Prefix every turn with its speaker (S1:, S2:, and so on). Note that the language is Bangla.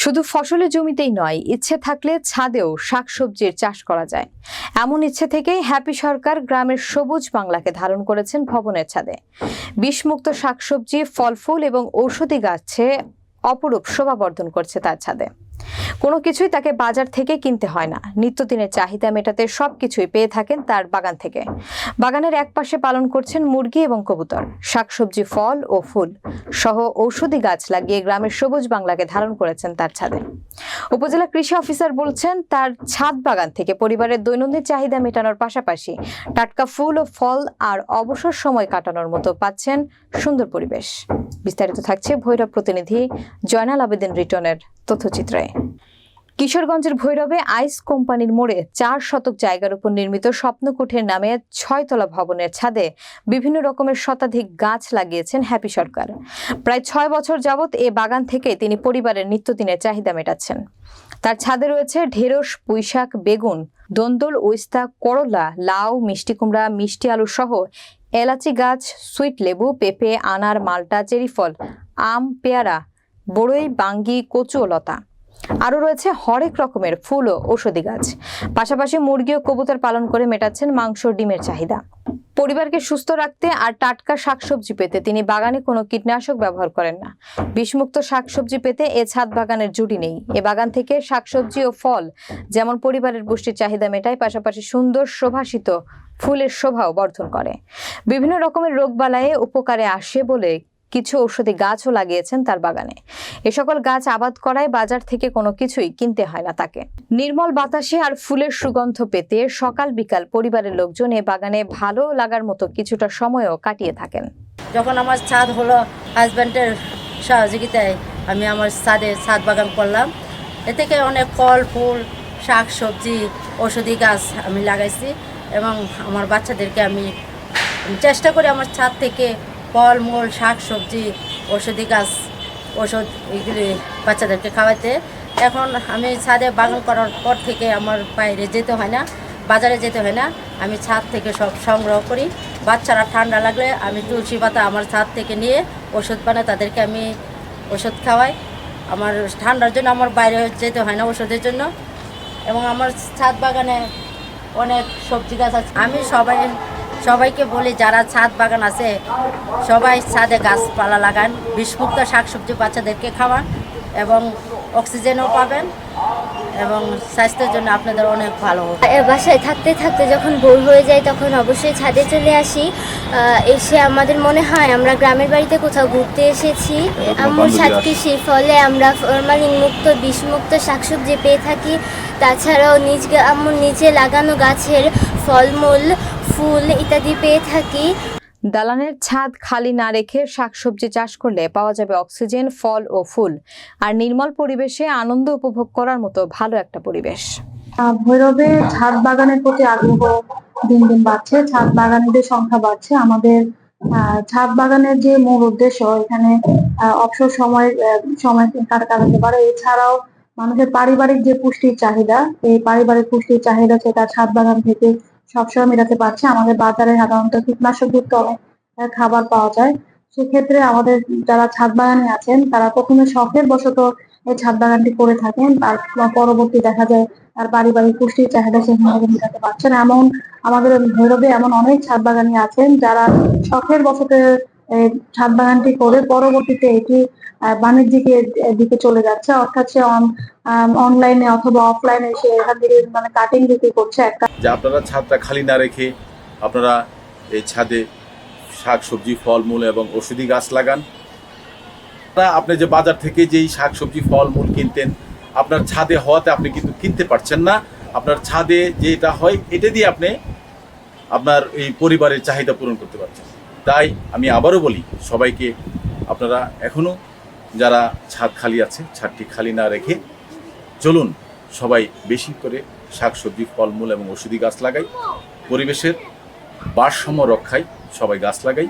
S1: শুধু ফসলের জমিতেই নয়, ইচ্ছে থাকলে ছাদেও শাকসবজির চাষ করা যায়। এমন ইচ্ছে থেকেই হ্যাপি সরকার গ্রামের সবুজ বাংলাকে ধারণ করেছেন ভবনের ছাদে। বিষমুক্ত শাকসবজি ফল ফুল এবং ঔষধি গাছে অপরূপ শোভাবর্ধন করছে তার ছাদে। কোনো কিছুই তাকে বাজার থেকে কিনতে হয় না। নিত্যদিনের চাহিদা মেটাতে সবকিছুই পেয়ে থাকেন তার বাগান থেকে। বাগানের একপাশে পালন করছেন মুরগি এবং কবুতর, শাকসবজি, ফল ও ফুল সহ ঔষধি গাছ লাগিয়ে গ্রামের সবুজ বাংলাকে ধারণ করেছেন তার ছাদে। উপজেলা কৃষি অফিসার বলছেন, তার ছাদ বাগান থেকে পরিবারের দৈনন্দিন চাহিদা মেটানোর পাশাপাশি টাটকা ফুল ও ফল আর অবসর সময় কাটানোর মতো পাচ্ছেন সুন্দর পরিবেশ। বিস্তারিত থাকছে ভৈরব প্রতিনিধি জয়নাল আবেদিন রিটনের তথ্যচিত্রে কিশোরগঞ্জের ভৈরবে আইস কোম্পানির মোড়ে চার শতক জায়গার উপর নির্মিত স্বপ্নকুঠের নামে ছয়তলা ভবনের ছাদে বিভিন্ন রকমের শতাধিক গাছ লাগিয়েছেন হ্যাপি সরকার। প্রায় ছয় বছর যাবৎ এ বাগান থেকে তিনি পরিবারের নিত্যদিনের চাহিদা মেটাচ্ছেন। তার ছাদে রয়েছে ঢেঁড়স, পুঁইশাক, বেগুন, দন্দল ওইস্তা করলা, লাউ, মিষ্টি কুমড়া, মিষ্টি আলু সহ এলাচি গাছ, সুইট লেবু, পেঁপে, আনার, মালটা চেরি ফল আম, পেয়ারা বড়ই বাঙ্গি কচু ও লতা আরও রয়েছে হরেক রকমের ফুল ও ঔষধি গাছ। পাশাপাশি মুরগি ও কবুতর পালন করে মেটাচ্ছেন মাংস ডিমের চাহিদা। পরিবারকে সুস্থ রাখতে আর টাটকা শাকসবজি পেতে তিনি বাগানে কোনো কীটনাশক ব্যবহার করেন না। বিষমুক্ত শাকসবজি পেতে এ ছাদ বাগানের জুটি নেই। এ বাগান থেকে শাকসবজি ও ফল যেমন পরিবারের পুষ্টির চাহিদা মেটায়, পাশাপাশি সুন্দর শোভাসিত ফুলের শোভাও বর্ধন করে। বিভিন্ন রকমের রোগবালায়ে উপকারে আসে বলে কিছু ঔষধি গাছও লাগিয়েছেন তার বাগানে। এ সকল গাছ আবাদ করায় বাজার থেকে কোনো কিছুই কিনতে হয় না তাকে। নির্মল বাতাসে আর ফুলের সুগন্ধ পেতে সকাল বিকাল পরিবারের লোকজন এ বাগানে ভালো লাগার মতো কিছুটা সময়ও কাটিয়ে থাকেন।
S2: যখন আমার ছাদ হলো হাজব্যান্ডের সহযোগিতায় আমি আমার ছাদে ছাদ বাগান করলাম। এ থেকে অনেক ফল, ফুল শাক সবজি ওষুধি গাছ আমি লাগাইছি এবং আমার বাচ্চাদেরকে আমি চেষ্টা করি আমার ছাদ থেকে ফল মূল শাক সবজি ওষুধি গাছ ওষুধ এগুলি বাচ্চাদেরকে খাওয়াতে এখন আমি ছাদে বাগান করার পর থেকে আমার বাইরে যেতে হয় না, বাজারে যেতে হয় না। আমি ছাদ থেকে সব সংগ্রহ করি। বাচ্চারা ঠান্ডা লাগলে আমি তুলসী পাতা আমার ছাদ থেকে নিয়ে ওষুধ বানাই, তাদেরকে আমি ওষুধ খাওয়াই। আমার ঠান্ডার জন্য আমার বাইরে যেতে হয় না ওষুধের জন্য। এবং আমার ছাদ বাগানে অনেক সবজি গাছ আছে। আমি সবাই সবাইকে বলি যারা ছাদ বাগান আছে সবাই ছাদে গাছপালা লাগান বিষমুক্ত শাকসবজি বাচ্চাদেরকে খাওয়ান এবং অক্সিজেনও পাবেন এবং স্বাস্থ্যের জন্য আপনাদের অনেক ভালো
S3: এ বাসায় থাকতে থাকতে যখন বোর হয়ে যায় তখন অবশ্যই ছাদে চলে আসি। এসে আমাদের মনে হয় আমরা গ্রামের বাড়িতে কোথাও ঘুরতে এসেছি। আমার ছাদ কৃষি ফলে আমরা ফরমালিন মুক্ত বিষমুক্ত শাকসবজি পেয়ে থাকি। তাছাড়াও নিজ আমার নিজে লাগানো গাছের ফলমূল ফুল ইত্যাদি পেয়ে থাকি।
S1: দালানের ছাদ খালি না রেখে শাকসবজি চাষ করলে পাওয়া যাবে অক্সিজেন ফল ও ফুল। আর নির্মল পরিবেশে আনন্দ উপভোগ করার মতো ভালো একটা পরিবেশ।
S4: ভৈরবে ছাদ বাগানের প্রতি আগ্রহ দিন দিন বাড়ছে। ছাদ বাগানীদের সংখ্যা বাড়ছে। আমাদের ছাদ বাগানের যে মূল উদ্দেশ্য এখানে অবসর সময় সময় কাটা কাটাতে পারে। এছাড়াও মানুষের পারিবারিক যে পুষ্টির চাহিদা, এই পারিবারিক পুষ্টির চাহিদা সেটা ছাদ বাগান থেকে সবসময় মেটাতে পারছে। আমাদের বাজারে সাধারণত কীটনাশক যুক্ত খাবার পাওয়া যায়। সেক্ষেত্রে আমাদের যারা ছাদ বাগানে আছেন, তারা প্রথমে শখের বশত এই ছাদ বাগানটি করে থাকেন। আর পরবর্তী দেখা যায় তার পারিবারিক পুষ্টির চাহিদা সেখান মেটাতে পারছেন এমন আমাদের ভৈরবে এমন অনেক ছাদ বাগানি আছেন যারা শখের এই ছাদ বাগানটি করে পরবর্তীতে এটি আহ, বাণিজ্যিক দিকে চলে যাচ্ছে। অর্থাৎ সে অনলাইনে অথবা অফলাইনে সে এখান থেকে মানে কাটিং বিক্রি করছে। একটা
S5: যে আপনারা ছাদটা খালি না রেখে আপনারা এই ছাদে শাক সবজি ফলমূল এবং ওষুধি গাছ লাগান। আপনি যে বাজার থেকে যেই শাক সবজি ফলমূল কিনতেন আপনার ছাদে হওয়াতে আপনি কিন্তু কিনতে পারছেন না। আপনার ছাদে যেটা হয় এটা দিয়ে আপনি আপনার এই পরিবারের চাহিদা পূরণ করতে পারছেন। তাই আমি আবারও বলি, সবাইকে আপনারা এখনও যারা ছাদ খালি আছে, ছাদটি খালি না রেখে চলুন সবাই বেশি করে শাকসবজি, ফলমূল এবং ওষুধি গাছ লাগাই। পরিবেশের ভারসাম্য রক্ষায় সবাই গাছ লাগাই।